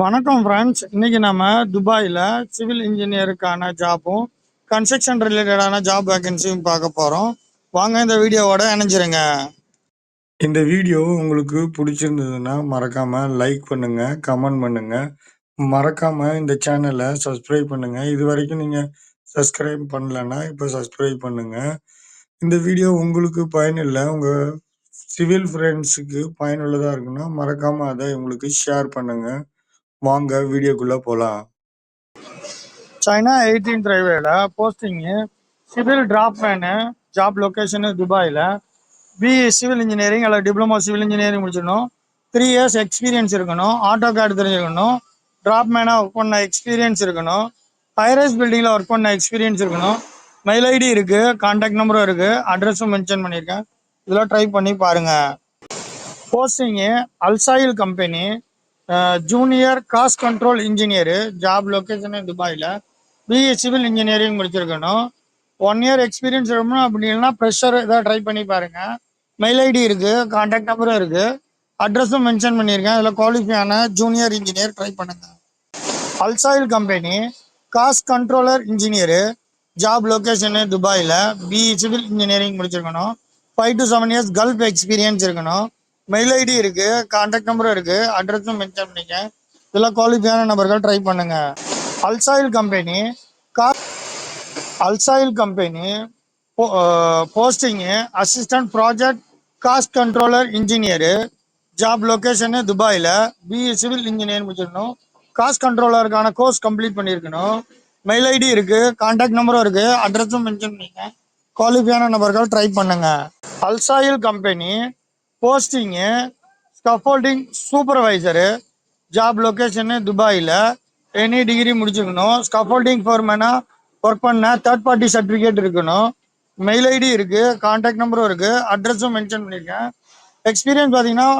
வணக்கம் ஃப்ரெண்ட்ஸ் இன்னைக்கு நம்ம துபாயில் சிவில் இன்ஜினியருக்கான ஜாப்பும் கன்ஸ்ட்ரக்ஷன் ரிலேட்டடான ஜாப் வேகன்சியும் பார்க்க போகிறோம் வாங்க இந்த வீடியோவோட இணைஞ்சிருங்க. இந்த வீடியோ உங்களுக்கு பிடிச்சிருந்ததுன்னா மறக்காமல் லைக் பண்ணுங்க கமெண்ட் பண்ணுங்க. மறக்காமல் இந்த சேனலை சப்ஸ்கிரைப் பண்ணுங்க. இது வரைக்கும் நீங்கள் சப்ஸ்கிரைப் பண்ணலன்னா இப்போ சப்ஸ்கிரைப் பண்ணுங்க. இந்த வீடியோ உங்களுக்கு பயனில்லை உங்கள் சிவில் ஃப்ரெண்ட்ஸுக்கு பயனுள்ளதாக இருக்குன்னா மறக்காமல் அதை உங்களுக்கு ஷேர் பண்ணுங்கள் வாங்க வீடியோக்குள்ள போலாம். சைனா எயிட்டீன் ரயில்வேல posting civil draftsman job location துபாயில் பிஇ சிவில் இன்ஜினியரிங் அல்லது டிப்ளமோ சிவில் இன்ஜினியரிங் முடிச்சிடணும். த்ரீ இயர்ஸ் எக்ஸ்பீரியன்ஸ் இருக்கணும். ஆட்டோ கார்டு தெரிஞ்சிருக்கணும் டிராப்மேனாக ஒர்க் பண்ண எக்ஸ்பீரியன்ஸ் இருக்கணும். ஹைரைஸ் பில்டிங்கில் ஒர்க் பண்ண எக்ஸ்பீரியன்ஸ் இருக்கணும். மெயில் ஐடி இருக்குது கான்டாக்ட் நம்பரும் இருக்குது அட்ரஸும் மென்ஷன் பண்ணியிருக்கேன். இதெல்லாம் ட்ரை பண்ணி பாருங்கள் posting Alsail company junior cost control engineer job location துபாயில். பிஇ சிவில் இன்ஜினியரிங் முடிச்சிருக்கணும். ஒன் இயர் எக்ஸ்பீரியன்ஸ் இருக்கணும் அப்படி இல்லைன்னா ப்ரெஷர் ஏதாவது ட்ரை பண்ணி பாருங்க. மெயில் ஐடி இருக்குது கான்டாக்ட் நம்பரும் இருக்குது அட்ரஸும் மென்ஷன் பண்ணியிருக்கேன். அதில் குவாலிஃபையான ஜூனியர் இன்ஜினியர் ட்ரை பண்ணுங்க. Alsail company cost controller engineer job location துபாயில். பிஇ சிவில் இன்ஜினியரிங் முடிச்சிருக்கணும். Five to seven years Gulf experience இருக்கணும். மெயில் ஐடி இருக்கு கான்டாக்ட் நம்பரும் இருக்கு அட்ரஸும் மென்ஷன் பண்ணிக்க. இதெல்லாம் குவாலிஃபையான நபர்கள் ட்ரை பண்ணுங்க. அல்சாயில் கம்பெனி கா Alsail company posting assistant project cost controller engineer job location துபாயில் பிஇ சிவில் இன்ஜினியர் முடிச்சிடணும் காஸ்ட் கண்ட்ரோலருக்கான கோர்ஸ் கம்ப்ளீட் பண்ணியிருக்கணும் மெயில் ஐடி இருக்கு கான்டாக்ட் நம்பரும் இருக்கு அட்ரஸும் மென்ஷன் பண்ணிக்க. குவாலிஃபையான நபர்கள் ட்ரை பண்ணுங்க. Alsail company posting scaffolding supervisor job location துபாயில் எனி டிகிரி முடிச்சிருக்கணும் ஸ்கஃபோல்டிங் ஃபோர்மேனாக ஒர்க் பண்ண தேர்ட் பார்ட்டி சர்டிஃபிகேட் இருக்கணும். மெயில் ஐடி இருக்குது கான்டாக்ட் நம்பரும் இருக்குது அட்ரஸும் மென்ஷன் பண்ணியிருக்கேன் எக்ஸ்பீரியன்ஸ் பார்த்தீங்கன்னா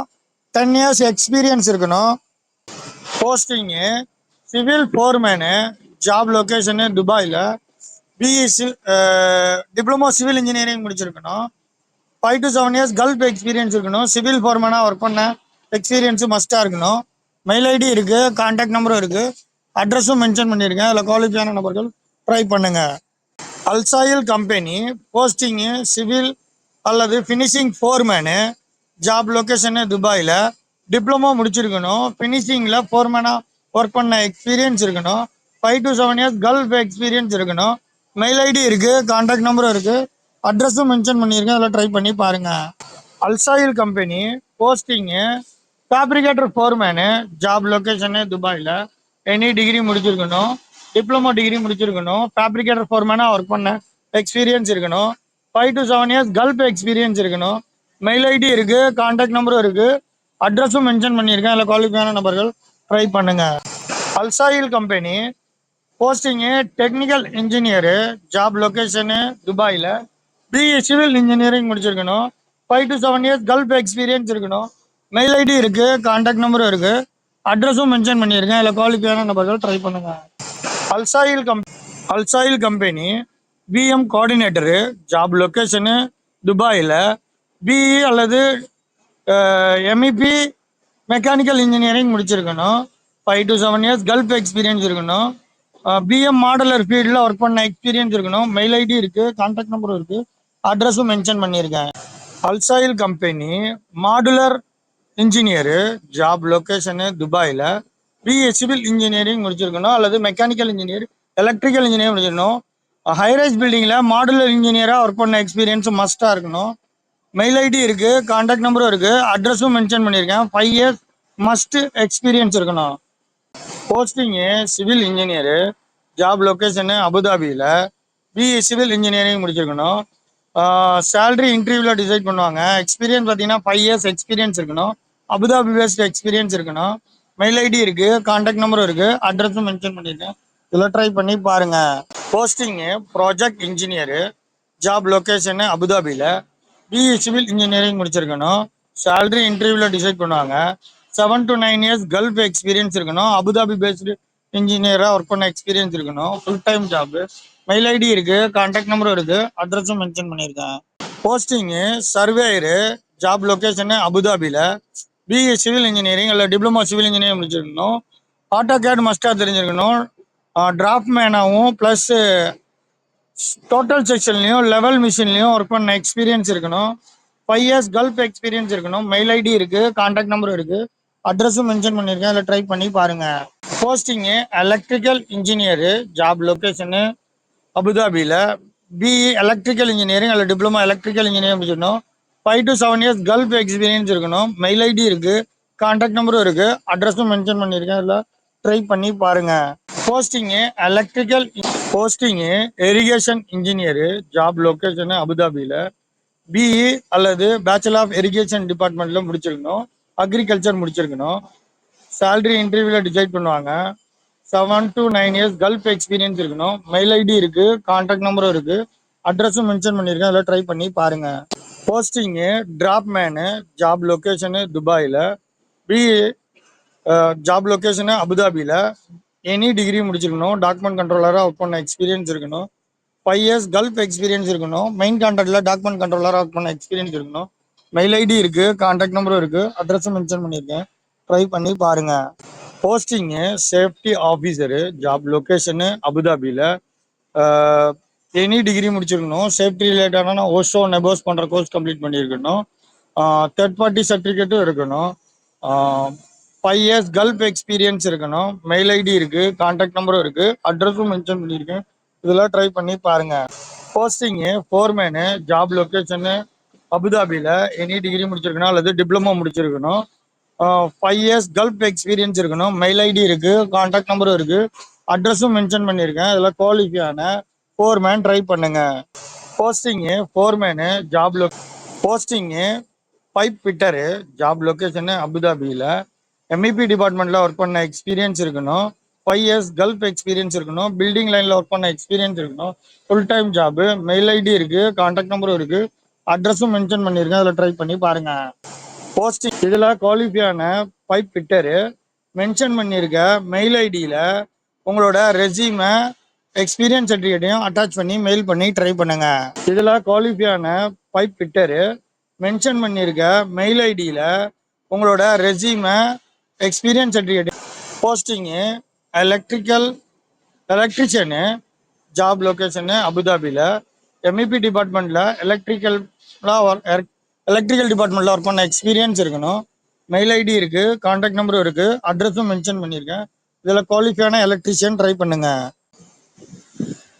டென் இயர்ஸ் எக்ஸ்பீரியன்ஸ் இருக்கணும். Posting civil foreman job location துபாயில் பிஇ டிப்ளமோ சிவில் இன்ஜினியரிங் முடிச்சிருக்கணும். Five to seven years Gulf experience இருக்கணும். சிவில் ஃபோர்மேனாக ஒர்க் பண்ண எக்ஸ்பீரியன்ஸும் மஸ்ட்டாக இருக்கணும். மெயில் ஐடி இருக்குது கான்டாக்ட் நம்பரும் இருக்குது அட்ரஸும் மென்ஷன் பண்ணியிருக்கேன். அதில் குவாலிஃபையான நபர்கள் ட்ரை பண்ணுங்கள் அல்சாயில் கம்பெனி போஸ்டிங்கு சிவில் அல்லது ஃபினிஷிங் ஃபோர்மேனு ஜாப் லொக்கேஷனு துபாயில் டிப்ளமோ முடிச்சிருக்கணும். ஃபினிஷிங்கில் ஃபோர்மேனாக ஒர்க் பண்ண எக்ஸ்பீரியன்ஸ் இருக்கணும். Five to seven years Gulf experience இருக்கணும். மெயில் ஐடி இருக்குது கான்டாக்ட் நம்பரும் இருக்குது அட்ரஸும் மென்ஷன் பண்ணியிருக்கேன் அதில் ட்ரை பண்ணி பாருங்கள் Alsail company posting fabricator foreman job location துபாயில். எனி டிகிரி முடிச்சிருக்கணும் டிப்ளமோ டிகிரி முடிச்சிருக்கணும் ஃபேப்ரிகேட்டர் ஃபோர்மேனாக ஒர்க் பண்ண எக்ஸ்பீரியன்ஸ் இருக்கணும். Five to seven years Gulf experience இருக்கணும். மெயில் ஐடி இருக்குது கான்டாக்ட் நம்பரும் இருக்குது அட்ரஸும் மென்ஷன் பண்ணியிருக்கேன் அதில் குவாலிஃபையான நபர்கள் ட்ரை பண்ணுங்கள் Alsail company posting technical engineer job location துபாயில். பிஇ சிவில் இன்ஜினியரிங் முடிச்சிருக்கணும். Five to seven years Gulf experience இருக்கணும். மெயில் ஐடி இருக்குது கான்டாக்ட் நம்பரும் இருக்குது அட்ரஸும் மென்ஷன் பண்ணியிருக்கேன். அதில் குவாலிஃபையான நபர்கள் ட்ரை பண்ணுங்கள் அல்சாயில் கம் அல்சாயில் company BIM coordinator job location துபாயில் பிஇ அல்லது எம்இபி மெக்கானிக்கல் இன்ஜினியரிங் முடிச்சிருக்கணும். Five to seven years gulf experience இருக்கணும். பிஎம் மாடலர் ஃபீல்டில் ஒர்க் பண்ண எக்ஸ்பீரியன்ஸ் இருக்கணும். மெயில் ஐடி இருக்குது கான்டாக்ட் நம்பரும் இருக்குது அட்ரஸும் மென்ஷன் பண்ணியிருக்கேன். அல்சாயில் company modeler engineer job location துபாயில் பிஏ சிவில் இன்ஜினியரிங் முடிச்சிருக்கணும் அல்லது மெக்கானிக்கல் இன்ஜினியர் எலக்ட்ரிக்கல் இன்ஜினியர் முடிச்சிருக்கணும். ஹைரைஸ் பில்டிங்கில் மாடுலர் இன்ஜினியராக ஒர்க் பண்ண எக்ஸ்பீரியன்ஸும் மஸ்ட்டாக இருக்கணும். மெயில் ஐடி இருக்குது கான்டாக்ட் நம்பரும் இருக்குது அட்ரஸும் மென்ஷன் பண்ணியிருக்கேன். ஃபைவ் இயர்ஸ் மஸ்ட் எக்ஸ்பீரியன்ஸ் இருக்கணும். Posting civil engineer job location அபுதாபியில் பிஇ சிவில் இன்ஜினியரிங் முடிச்சிருக்கணும். சேலரி இன்டர்வியூவில் டிசைட் பண்ணுவாங்க. எக்ஸ்பீரியன்ஸ் பார்த்தீங்கன்னா ஃபைவ் இயர்ஸ் எக்ஸ்பீரியன்ஸ் இருக்கணும். அபுதாபி பேஸ்ட் எக்ஸ்பீரியன்ஸ் இருக்கணும். மெயில் ஐடி இருக்கு கான்டாக்ட் நம்பரும் இருக்கு அட்ரஸும் மென்ஷன் பண்ணியிருக்கேன் இதில் ட்ரை பண்ணி பாருங்க. Posting project engineer job location அபுதாபியில் பிஇ சிவில் இன்ஜினியரிங் முடிச்சிருக்கணும். சேலரி இன்டர்வியூவில் டிசைட் பண்ணுவாங்க. Seven to nine years Gulf experience இருக்கணும். அபுதாபி பேஸ்டு இன்ஜினியராக ஒர்க் பண்ண எக்ஸ்பீரியன்ஸ் இருக்கணும். Full time job mail ID இருக்கு கான்டாக்ட் நம்பரும் இருக்கு அட்ரஸும் மென்ஷன் பண்ணியிருக்கேன். போஸ்டிங்கு சர்வேயரு ஜாப் லொக்கேஷனு அபுதாபியில் பிஇ சிவில் இன்ஜினியரிங் இல்லை டிப்ளமோ சிவில் இன்ஜினியரிங் முடிச்சிருக்கணும். ஆட்டோ கேட் மஸ்டாக தெரிஞ்சிருக்கணும். டிராஃப்ட் மேனாகவும் ப்ளஸ் டோட்டல் செக்ஷன்லையும் லெவல் மிஷின்லையும் ஒர்க் பண்ண எக்ஸ்பீரியன்ஸ் இருக்கணும். ஃபைவ் இயர்ஸ் கல்ஃப் எக்ஸ்பீரியன்ஸ் இருக்கணும். மெயில் ஐடி இருக்குது கான்டாக்ட் நம்பரும் இருக்குது அட்ரஸும் மென்ஷன் பண்ணியிருக்கேன். அதில் ட்ரை பண்ணி பாருங்கள் posting electrical engineer job location அபுதாபியில் பிஇ எலக்ட்ரிக்கல் இன்ஜினியரிங் அல்ல டிப்ளமா எலக்ட்ரிக்கல் இன்ஜினியரிங் முடிச்சிடணும் five to seven years Gulf experience இருக்கணும். மெயில் ஐடி இருக்குது கான்டாக்ட் நம்பரும் இருக்குது அட்ரஸும் மென்ஷன் பண்ணியிருக்கேன். அதில் ட்ரை பண்ணி பாருங்கள் posting electrical posting irrigation engineer job location அபுதாபியில் பிஇ அல்லது பேச்சுலர் ஆஃப் எரிகேஷன் டிபார்ட்மெண்ட்டில் முடிச்சிருக்கணும். அக்ரிகல்ச்சர் முடிச்சிருக்கணும். சேல்ரி இன்டர்வியூவில் டிசைட் பண்ணுவாங்க. Seven to nine years Gulf experience இருக்கணும் மெயில் ஐடி இருக்கு கான்டாக்ட் நம்பரும் இருக்கு. அட்ரஸும் மென்ஷன் பண்ணியிருக்கேன் அதில் ட்ரை பண்ணி பாருங்க. Posting drop menu job location துபாயில் பி ஜாப் லொக்கேஷனு அபுதாபியில் எனி டிகிரி முடிச்சிருக்கணும். டாக்குமெண்ட் கண்ட்ரோலராக ஒர்க் பண்ண எக்ஸ்பீரியன்ஸ் இருக்கணும். ஃபைவ் இயர்ஸ் கல்ஃப் எக்ஸ்பீரியன்ஸ் இருக்கணும். மெயின் கான்டாக்டில் டாக்குமெண்ட் கண்ட்ரோலராக ஒர்க் பண்ண எக்ஸ்பீரியன்ஸ் இருக்கணும். மெயில் ஐடி இருக்கு கான்டாக்ட் நம்பரும் இருக்கு. அட்ரஸும் மென்ஷன் பண்ணியிருக்கேன். ட்ரை பண்ணி பாருங்க. Posting safety officer job location அபுதாபியில் எனி டிகிரி முடிச்சிருக்கணும். சேஃப்டி ரிலேட்டடான ஓஷோ நெபோஸ் பண்ணுற கோர்ஸ் கம்ப்ளீட் பண்ணியிருக்கணும். தேர்ட் பார்ட்டி சர்டிஃபிகேட்டும் இருக்கணும். ஃபைவ் இயர்ஸ் கல்ஃப் எக்ஸ்பீரியன்ஸ் இருக்கணும். மெயில் ஐடி இருக்கு கான்டாக்ட் நம்பரும் இருக்கு அட்ரஸும் மென்ஷன் பண்ணியிருக்கேன். இதெல்லாம் ட்ரை பண்ணி பாருங்க. போஸ்டிங்கு ஃபோர்மேனு ஜாப் லொக்கேஷனு அபுதாபியில் எனி டிகிரி முடிச்சிருக்கணும் அல்லது டிப்ளமோ முடிச்சிருக்கணும். ஃபைவ் இயர்ஸ் கல்ஃப் எக்ஸ்பீரியன்ஸ் இருக்கணும். மெயில் ஐடி இருக்கு கான்டாக்ட் நம்பரும் இருக்கு. அட்ரஸும் மென்ஷன் பண்ணியிருக்கேன். இதில் குவாலிஃபியான ஃபோர்மேன் ட்ரை பண்ணுங்க. Posting foreman job lock posting pipe fitter job location அபுதாபியில் எம்இபி டிபார்ட்மெண்ட்டில் ஒர்க் பண்ண எக்ஸ்பீரியன்ஸ் இருக்கணும். ஃபைவ் இயர்ஸ் கல்ஃப் எக்ஸ்பீரியன்ஸ் இருக்கணும். பில்டிங் லைனில் ஒர்க் பண்ண எக்ஸ்பீரியன்ஸ் இருக்கணும். Full time job mail ID இருக்கு கான்டாக்ட் நம்பரும் இருக்கு. அட்ரஸும் மென்ஷன் பண்ணியிருக்கேன். அதில் ட்ரை பண்ணி பாருங்க. போஸ்டிங் இதில் குவாலிஃபியான பைப் ஃபிட்டரு மென்ஷன் பண்ணியிருக்க மெயில் ஐடியில் உங்களோட ரெசியூமை எக்ஸ்பீரியன்ஸ் சர்டிஃபிகேட்டையும் அட்டாச் பண்ணி மெயில் பண்ணி ட்ரை பண்ணுங்க. இதில் குவாலிஃபியான பைப் ஃபிட்டரு மென்ஷன் பண்ணியிருக்க மெயில் ஐடியில் உங்களோட ரெசியூமை experience certificate posting electrical electrician job location அபுதாபியில் எம்இபி டிபார்ட்மெண்ட்டில் எலக்ட்ரிக்கலாக எலக்ட்ரிக்கல் டிபார்ட்மெண்ட்டில் ஒர்க் பண்ண எக்ஸ்பீரியன்ஸ் இருக்கணும். மெயில் ஐடி இருக்குது காண்டாக்ட் நம்பரும் இருக்குது அட்ரஸும் மென்ஷன் பண்ணியிருக்கேன். இதில் குவாலிஃபையான எலக்ட்ரிஷியன் ட்ரை பண்ணுங்க.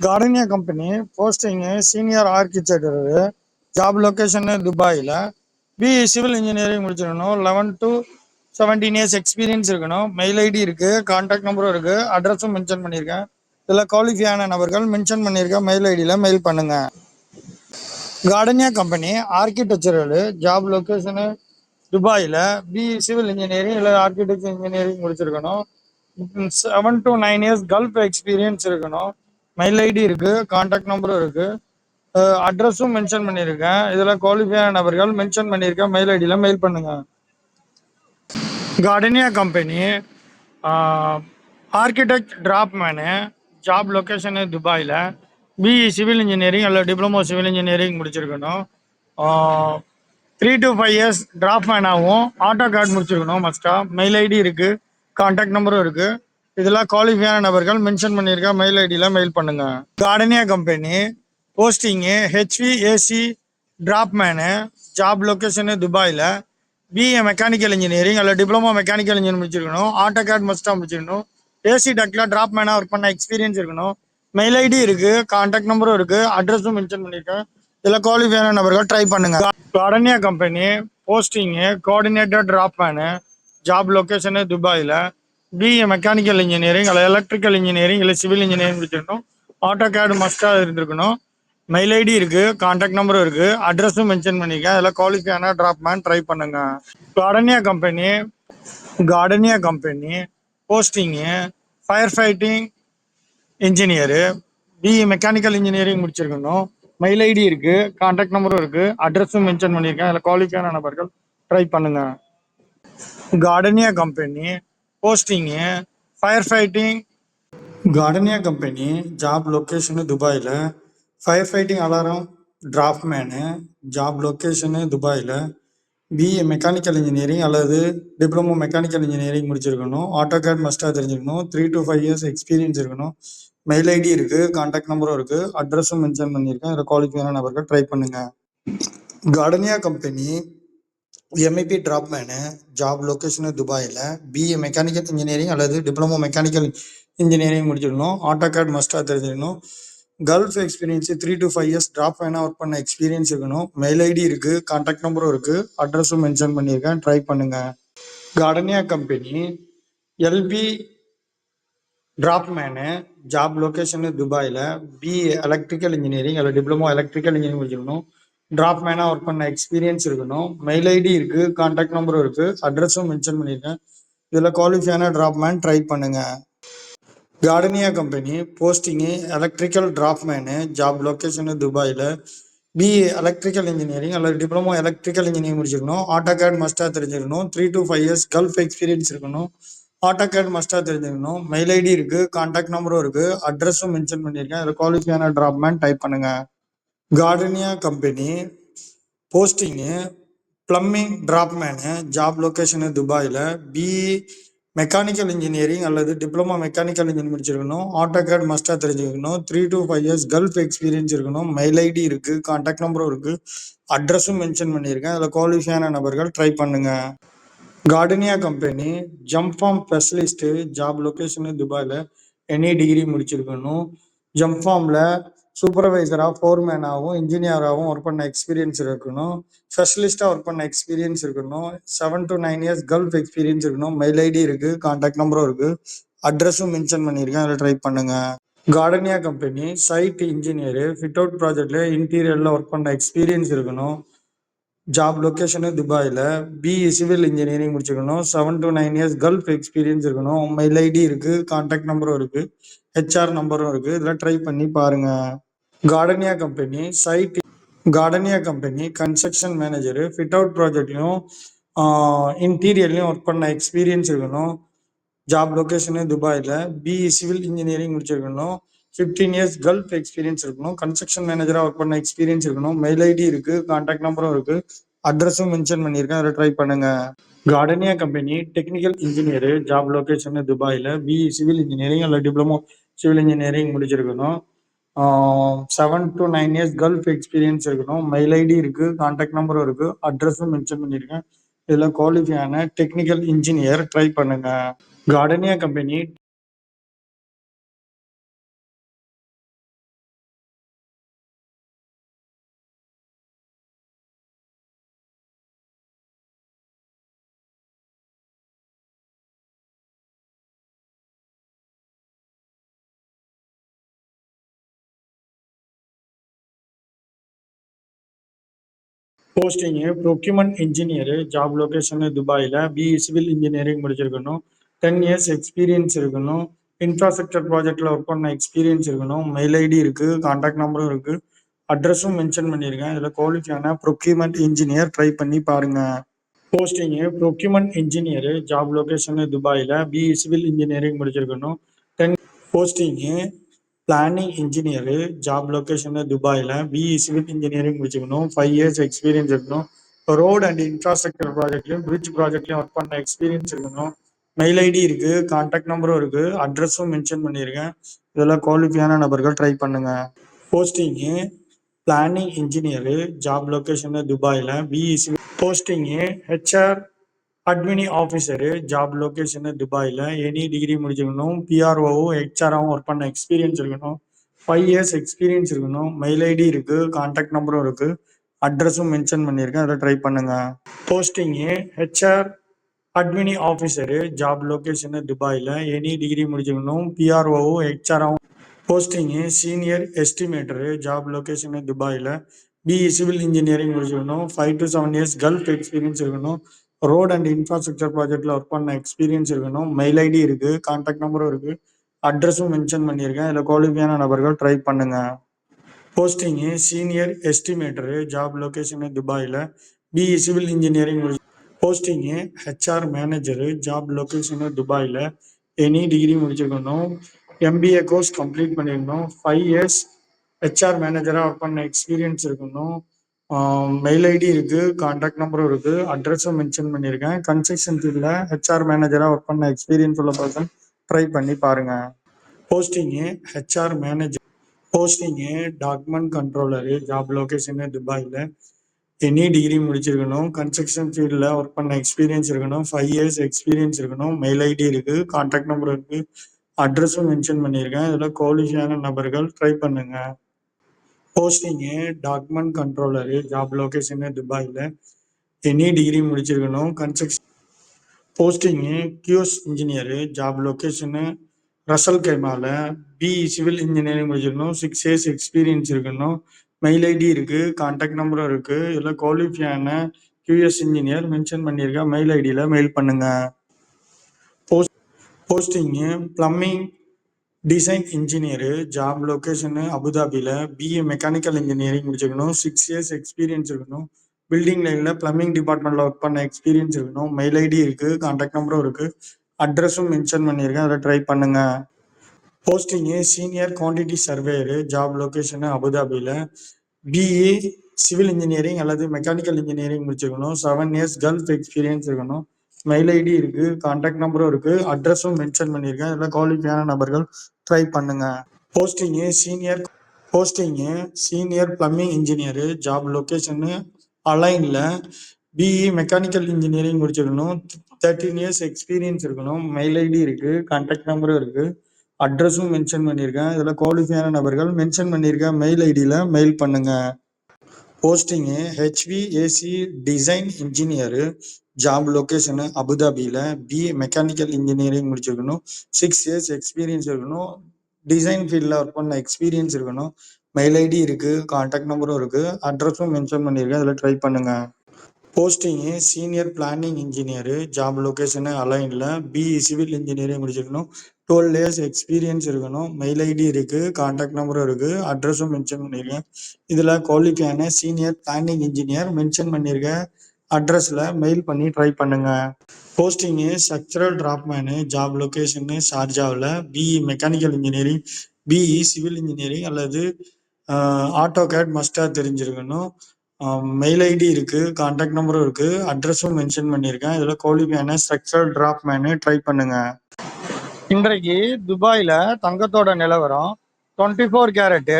Gardenia company posting senior architect job location துபாயில். பிஇ சிவில் இன்ஜினியரிங் முடிச்சிருக்கணும் eleven to seventeen years experience இருக்கணும். மெயில் ஐடி இருக்குது காண்டாக்ட் நம்பரும் இருக்குது அட்ரஸும் மென்ஷன் பண்ணியிருக்கேன். இதில் குவாலிஃபையான நபர்கள் மென்ஷன் பண்ணியிருக்க மெயில் ஐடியில் மெயில் பண்ணுங்க. Gardenia company architectural job location துபாயில் பி சிவில் இன்ஜினியரிங் இல்லை ஆர்கிடெக்சர் இன்ஜினியரிங் முடிச்சிருக்கணும். Seven to nine years Gulf experience இருக்கணும். மெயில் ஐடி இருக்குது கான்டாக்ட் நம்பரும் இருக்குது அட்ரஸும் மென்ஷன் பண்ணியிருக்கேன். இதில் குவாலிஃபையான நபர்கள் மென்ஷன் பண்ணியிருக்கேன். மெயில் ஐடியில் மெயில் பண்ணுங்கள் Gardenia company architect draftsman job location துபாயில் பிஇ சிவில் இன்ஜினியரிங் அல்லது டிப்ளமோ சிவில் இன்ஜினியரிங் முடிச்சிருக்கணும். Three to five years draft ஆகும். ஆட்டோ கார்டு முடிச்சிருக்கணும் மஸ்டா மெயில் ஐடி இருக்குது கான்டாக்ட் நம்பரும் இருக்குது இதெல்லாம் குவாலிஃபையான நபர்கள் மென்ஷன் பண்ணியிருக்க மெயில் ஐடியில் மெயில் பண்ணுங்கள் Gardenia company posting HVAC draftsman job location துபாயில் பிஏ மெக்கானிக்கல் இன்ஜினியரிங் அல்லது டிப்ளமோ மெக்கானிக்கல் இன்ஜினியர் முடிச்சிருக்கணும். ஆட்டோ கார்டு மஸ்டாக முடிச்சிருக்கணும். ஏசி டக்கில் டிராப் மேனாக ஒர்க் பண்ண எக்ஸ்பீரியன்ஸ் இருக்கணும். மெயில் ஐடி இருக்கு கான்டாக்ட் நம்பரும் இருக்கு அட்ரஸும் மென்ஷன் பண்ணியிருக்கேன் இதில் குவாலிஃபையான நபர்கள் ட்ரை பண்ணுங்க. Gardenia company posting coordinator draftsman job location துபாயில் பிஏ மெக்கானிக்கல் இன்ஜினியரிங் அல்ல எலக்ட்ரிக்கல் இன்ஜினியரிங் இல்லை சிவில் இன்ஜினியரிங் முடிச்சிருக்கணும். ஆட்டோ கேடு மஸ்டாக இருந்திருக்கணும். மெயில் ஐடி இருக்கு கான்டாக்ட் நம்பரும் இருக்கு அட்ரஸும் மென்ஷன் பண்ணியிருக்கேன் அதில் குவாலிஃபையான ட்ராப்மேன் ட்ரை பண்ணுங்க. Gardenia company Gardenia company posting fire fighting engineer BE mechanical engineering முடிச்சிருக்கணும். மெயில் ஐடி இருக்கு கான்டாக்ட் நம்பரும் இருக்கு அட்ரஸும் மென்ஷன் பண்ணியிருக்கேன். அதில் குவாலிஃபையான நபர்கள் ட்ரை பண்ணுங்க. Gardenia company posting fire fighting Gardenia company job location துபாயில் fire fighting alarm draftsman job location துபாயில் பிஏ மெக்கானிக்கல் இன்ஜினியரிங் அல்லது டிப்ளமோ மெக்கானிக்கல் இன்ஜினியரிங் முடிச்சிருக்கணும். ஆட்டோகேட் மஸ்டாக தெரிஞ்சிருக்கணும். Three to five years experience இருக்கணும். மெயில் ஐடி இருக்குது கான்டாக்ட் நம்பரும் இருக்குது அட்ரஸும் மென்ஷன் பண்ணியிருக்கேன். இதில் குவாலிஃபையான நபர்கள் ட்ரை பண்ணுங்கள் Gardenia company MEP draughtsman job location துபாயில் பிஏ மெக்கானிக்கல் இன்ஜினியரிங் அல்லது டிப்ளமோ மெக்கானிக்கல் இன்ஜினியரிங் முடிச்சிடணும். ஆட்டோ கேட் மஸ்டாக தெரிஞ்சிடணும். Gulf experience three to five years drop வேணா ஒர்க் பண்ண எக்ஸ்பீரியன்ஸ் இருக்கணும். மெயில் ஐடி இருக்குது கான்டாக்ட் நம்பரும் இருக்குது அட்ரஸும் மென்ஷன் பண்ணியிருக்கேன். ட்ரை பண்ணுங்கள் Gardenia company LP draughtsman job location துபாயில் பி எலக்ட்ரிக்கல் இன்ஜினியரிங் அல்ல டிப்ளமோ எலக்ட்ரிக்கல் இன்ஜினியரிங் முடிச்சிருக்கணும். ட்ராப் மேனாக ஒர்க் பண்ண எக்ஸ்பீரியன்ஸ் இருக்கணும். மெயில் ஐடி இருக்குது கான்டாக்ட் நம்பரும் இருக்குது அட்ரஸும் மென்ஷன் பண்ணியிருக்கேன் இதில் குவாலிஃபையான ட்ராப் மேன் ட்ரை பண்ணுங்கள் Gardenia company posting electrical draughtsman job location துபாயில் பிஏ எலக்ட்ரிக்கல் இன்ஜினியரிங் அல்லது டிப்ளமோ எலக்ட்ரிக்கல் இன்ஜினியரிங் முடிச்சிருக்கணும். ஆட்டோகேட் மஸ்டாக தெரிஞ்சிருக்கணும். Three to five years gulf experience இருக்கணும். ஆட்டோகேட் மஸ்டாக தெரிஞ்சுக்கணும். மெயில் ஐடி இருக்குது கான்டாக்ட் நம்பரும் இருக்குது அட்ரஸும் மென்ஷன் பண்ணியிருக்கேன். அதில் குவாலிஃபையான ட்ராப்மேன் டைப் பண்ணுங்கள் Gardenia company posting plumbing draughtsman job location துபாயில் பிஇ மெக்கானிக்கல் இன்ஜினியரிங் அல்லது டிப்ளமோ மெக்கானிக்கல் இன்ஜினியர் முடிச்சிருக்கணும். ஆட்டோ கேட் மஸ்டாக தெரிஞ்சுக்கணும். Three to five years gulf experience இருக்கணும். மெயில் ஐடி இருக்குது கான்டாக்ட் நம்பரும் இருக்குது அட்ரஸும் மென்ஷன் பண்ணியிருக்கேன். அதில் குவாலிஃபையான நபர்கள் ட்ரை பண்ணுங்கள் Gardenia company jump form specialist job location துபாயில் எனி டிகிரி முடிச்சிருக்கணும். ஜம்ப் ஃபார்மில் சூப்பர்வைசராக ஃபோர்மேனாகவும் இன்ஜினியராகவும் ஒர்க் பண்ண எக்ஸ்பீரியன்ஸ் இருக்கணும். ஸ்பெஷலிஸ்ட்டாக ஒர்க் பண்ண எக்ஸ்பீரியன்ஸ் இருக்கணும். Seven to nine years gulf experience இருக்கணும். மெயில் ஐடி இருக்குது கான்டாக்ட் நம்பரும் இருக்குது அட்ரஸும் மென்ஷன் பண்ணியிருக்கேன் அதில் ட்ரை பண்ணுங்கள் Gardenia company site engineer fit out ப்ராஜெக்டில் இன்டீரியரில் ஒர்க் பண்ண எக்ஸ்பீரியன்ஸ் இருக்கணும். ஜாப் லொக்கேஷனு துபாயில். பிஇ சிவில் இன்ஜினியரிங் முடிச்சிருக்கணும். Seven to nine years gulf experience இருக்கணும். மெயில் ஐடி இருக்குது கான்டாக்ட் நம்பரும் இருக்குது ஹெச்ஆர் நம்பரும் இருக்குது இதெல்லாம் ட்ரை பண்ணி பாருங்கள் Gardenia company site Gardenia company construction manager fit out ப்ராஜெக்ட்லையும் இன்டீரியர்லையும் ஒர்க் பண்ண எக்ஸ்பீரியன்ஸ் இருக்கணும். ஜாப் லொக்கேஷனு துபாயில். பிஇ சிவில் இன்ஜினியரிங் முடிச்சிருக்கணும். ஃபிஃப்டீன் இயர்ஸ் கல்ஃப் எக்ஸ்பீரியன்ஸ் இருக்கணும். கன்ஸ்ட்ரக்ஷன் மேனேஜராக ஒர்க் பண்ண எக்ஸ்பீரியன்ஸ் இருக்கணும். மெயில் ஐடி இருக்குது கான்டாக்ட் நம்பரும் இருக்குது அட்ரஸும் மென்ஷன் பண்ணியிருக்கேன். அதில் ட்ரை பண்ணுங்கள் Gardenia company technical engineer job location துபாயில். பிஇ சிவில் இன்ஜினியரிங் இல்லை டிப்ளமோ சிவில் இன்ஜினியரிங் முடிச்சிருக்கணும். Seven to nine years gulf experience இருக்கணும். மெயில் ஐடி இருக்குது கான்டாக்ட் நம்பரும் இருக்குது அட்ரஸும் மென்ஷன் பண்ணியிருக்கேன். இதில் குவாலிஃபையான டெக்னிக்கல் இன்ஜினியர் ட்ரை பண்ணுங்கள் Gardenia company posting procurement engineer job location துபாயில் பிஇ சிவில் இன்ஜினியரிங் முடிச்சிருக்கணும். டென் இயர்ஸ் எக்ஸ்பீரியன்ஸ் இருக்கணும். இன்ஃப்ராஸ்ட்ரக்சர் ப்ராஜெக்டில் ஒர்க் பண்ண எக்ஸ்பீரியன்ஸ் இருக்கணும். மெயில் ஐடி இருக்குது கான்டாக்ட் நம்பரும் இருக்குது அட்ரஸும் மென்ஷன் பண்ணியிருக்கேன் இதில் குவாலிஃபியான ப்ரொக்யூமெண்ட் இன்ஜினியர் ட்ரை பண்ணி பாருங்கள் posting procurement engineer job location துபாயில் பிஇ சிவில் இன்ஜினியரிங் முடிச்சிருக்கணும். Ten posting planning engineer job location துபாயில் பிஇ சிவில் இன்ஜினியரிங் முடிச்சுக்கணும் ஃபைவ் இயர்ஸ் எக்ஸ்பீரியன்ஸ் இருக்கணும். ரோடு அண்ட் இன்ஃப்ராஸ்ட்ரக்சர் ப்ராஜெக்ட்லையும் பிரிட்ஜ் ப்ராஜெக்ட்லையும் ஒர்க் பண்ண எக்ஸ்பீரியன்ஸ் இருக்கணும். மெயில் ஐடி இருக்குது கான்டாக்ட் நம்பரும் இருக்கு அட்ரஸும் மென்ஷன் பண்ணியிருக்கேன் இதெல்லாம் குவாலிஃபையான நபர்கள் ட்ரை பண்ணுங்கள் posting planning engineer job location துபாயில் BEC civil posting HR admin officer job location துபாயில் எனி டிகிரி முடிச்சிருக்கணும் பிஆர்ஓவும் ஹெச்ஆராகவும் ஒர்க் பண்ண எக்ஸ்பீரியன்ஸ் இருக்கணும் ஃபைவ் இயர்ஸ் எக்ஸ்பீரியன்ஸ் இருக்கணும் மெயில் ஐடி இருக்குது கான்டாக்ட் நம்பரும் இருக்குது அட்ரஸும் மென்ஷன் பண்ணியிருக்கேன் அதை ட்ரை பண்ணுங்கள் posting HR admin officer job location துபாயில் எனி டிகிரி முடிச்சிருக்கணும் பிஆர்ஓவும் ஹெச்ஆராகவும் posting senior estimator job location துபாயில் பிஇ சிவில் இன்ஜினியரிங் முடிச்சிருக்கணும் five to seven years gulf experience இருக்கணும் ரோட் அண்ட் இன்ஃப்ராஸ்ட்ரக்சர் ப்ராஜெக்ட்ல ஒர்க் பண்ண எக்ஸ்பீரியன்ஸ் இருக்கணும். மெயில் ஐடி இருக்குது கான்டாக்ட் நம்பரும் இருக்குது அட்ரஸும் மென்ஷன் பண்ணியிருக்கேன். இதில் குவாலிஃபியான நபர்கள் ட்ரை பண்ணுங்கள் posting senior estimator job location துபாயில். BE civil engineering posting HR manager job location துபாயில். எனி டிகிரி முடிச்சிருக்கணும். எம்பிஏ கோர்ஸ் கம்ப்ளீட் பண்ணியிருக்கணும் ஃபைவ் இயர்ஸ் ஹெச்ஆர் மேனேஜராக ஒர்க் பண்ண எக்ஸ்பீரியன்ஸ் இருக்கணும். மெயில் ஐடி இருக்கு கான்டாக்ட் நம்பரும் இருக்கு அட்ரஸும் மென்ஷன் பண்ணியிருக்கேன். கன்ஸ்ட்ரக்ஷன் ஃபீல்டில் ஹெச்ஆர் மேனேஜராக ஒர்க் பண்ண எக்ஸ்பீரியன்ஸ் உள்ள பர்சன் ட்ரை பண்ணி பாருங்க. Posting HR manager posting document controller job location துபாயில் எனி டிகிரி முடிச்சிருக்கணும் கன்ஸ்ட்ரக்ஷன் ஃபீல்டில் ஒர்க் பண்ண எக்ஸ்பீரியன்ஸ் இருக்கணும் ஃபைவ் இயர்ஸ் எக்ஸ்பீரியன்ஸ் இருக்கணும் மெயில் ஐடி இருக்கு கான்டாக்ட் நம்பர் இருக்கு அட்ரஸும் மென்ஷன் பண்ணியிருக்கேன். இதில் குவாலிஃபியான நபர்கள் ட்ரை பண்ணுங்க. Posting document controller job location துபாயில். எனி டிகிரி முடிச்சிருக்கணும். Construction posting QS engineer job location Russell கேமாவில் பிஇ சிவில் இன்ஜினியரிங் முடிச்சிருக்கணும். சிக்ஸ் இயர்ஸ் எக்ஸ்பீரியன்ஸ் இருக்கணும். மெயில் ஐடி இருக்குது கான்டாக்ட் நம்பரும் இருக்குது இதில் குவாலிஃபியான கியூஎஸ் இன்ஜினியர் மென்ஷன் பண்ணியிருக்கேன் மெயில் ஐடியில் மெயில் பண்ணுங்கள் post posting plumbing design engineer job location அபுதாபியில் பிஏ மெக்கானிக்கல் இன்ஜினியரிங் முடிச்சிருக்கணும். சிக்ஸ் இயர்ஸ் எக்ஸ்பீரியன்ஸ் இருக்கணும். பில்டிங் லைனில் ப்ளம்பிங் டிபார்ட்மெண்ட்டில் ஒர்க் பண்ண எக்ஸ்பீரியன்ஸ் இருக்கணும். மெயில் ஐடி இருக்குது கான்டாக்ட் நம்பரும் இருக்குது அட்ரஸும் மென்ஷன் பண்ணியிருக்கேன். அதில் ட்ரை பண்ணுங்கள் posting senior quantity surveyor job location அபுதாபியில் பிஏ சிவில் இன்ஜினியரிங் அல்லது மெக்கானிக்கல் இன்ஜினியரிங் முடிச்சிருக்கணும். செவன் இயர்ஸ் கல்ஃப் எக்ஸ்பீரியன்ஸ் இருக்கணும். மெயில் ஐடி இருக்குது கான்டாக்ட் நம்பரும் இருக்குது அட்ரஸும் மென்ஷன் பண்ணியிருக்கேன். இதில் குவாலிஃபியான நபர்கள் ட்ரை பண்ணுங்க. Posting senior posting senior plumbing engineer job location அலைனில் BE mechanical engineering முடிச்சிருக்கணும். தேர்ட்டீன் இயர்ஸ் எக்ஸ்பீரியன்ஸ் இருக்கணும். மெயில் ஐடி இருக்குது கான்டாக்ட் நம்பரும் இருக்குது அட்ரஸும் மென்ஷன் பண்ணியிருக்கேன் இதில் குவாலிஃபையான நபர்கள் மென்ஷன் பண்ணியிருக்கேன் மெயில் ஐடியில் மெயில் பண்ணுங்கள் posting HVAC design engineer job location அபுதாபியில் பிஏ மெக்கானிக்கல் இன்ஜினியரிங் முடிச்சிருக்கணும். சிக்ஸ் இயர்ஸ் எக்ஸ்பீரியன்ஸ் இருக்கணும். டிசைன் ஃபீல்டில் ஒர்க் பண்ண எக்ஸ்பீரியன்ஸ் இருக்கணும். மெயில் ஐடி இருக்குது கான்டாக்ட் நம்பரும் இருக்குது அட்ரஸும் மென்ஷன் பண்ணியிருக்கேன். இதில் ட்ரை பண்ணுங்கள் posting senior planning engineer job location அலைனில் BE civil engineering முடிச்சிருக்கணும். டுவெல் இயர்ஸ் எக்ஸ்பீரியன்ஸ் இருக்கணும். மெயில் ஐடி இருக்குது கான்டாக்ட் நம்பரும் இருக்குது அட்ரஸும் மென்ஷன் பண்ணியிருக்கேன். இதில் குவாலிஃபியான சீனியர் பிளானிங் இன்ஜினியர் மென்ஷன் பண்ணியிருக்கேன். அட்ரஸில் மெயில் பண்ணி ட்ரை பண்ணுங்கள் posting structural draughtsman job location ஷார்ஜாவில் BE mechanical engineering BE civil engineering அல்லது ஆட்டோ கேட் மஸ்டாக தெரிஞ்சிருக்கணும். மெயில் ஐடி இருக்குது கான்டாக்ட் நம்பரும் இருக்குது அட்ரஸும் மென்ஷன் பண்ணியிருக்கேன் இதில் குவாலிஃபியான ஸ்ட்ரக்சரல் ட்ராப்மேனு ட்ரை பண்ணுங்கள் இன்றைக்கு துபாயில் தங்கத்தோட நிலவரம் டுவெண்ட்டி ஃபோர் கேரட்டு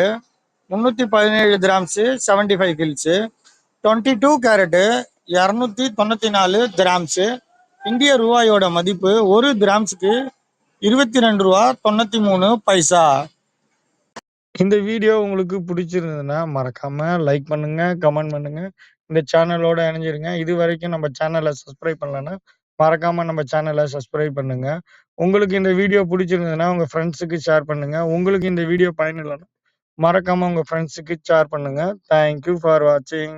முந்நூற்றி பதினேழு கிராம்ஸு செவன்ட்டி ஃபைவ் கில்ஸு டுவெண்ட்டி டூ கேரட்டு இரநூத்தி தொண்ணூற்றி நாலு கிராம்ஸு. இந்திய ரூபாயோட மதிப்பு ஒரு கிராம்ஸுக்கு இருபத்தி ரெண்டு ரூபா தொண்ணூற்றி மூணு பைசா. இந்த வீடியோ உங்களுக்கு பிடிச்சிருந்ததுன்னா மறக்காம லைக் பண்ணுங்க கமெண்ட் பண்ணுங்க. இந்த சேனலோட இணைஞ்சிருங்க. இது வரைக்கும் நம்ம சேனலை சப்ஸ்கிரைப் பண்ணலன்னா மறக்காம நம்ம சேனலை சப்ஸ்கிரைப் பண்ணுங்க. உங்களுக்கு இந்த வீடியோ பிடிச்சிருந்ததுன்னா உங்க ஃப்ரெண்ட்ஸுக்கு ஷேர் பண்ணுங்க. உங்களுக்கு இந்த வீடியோ பயனில்லைன்னா மறக்காம உங்க ஃப்ரெண்ட்ஸுக்கு ஷேர் பண்ணுங்க. தேங்க்யூ ஃபார் வாட்சிங்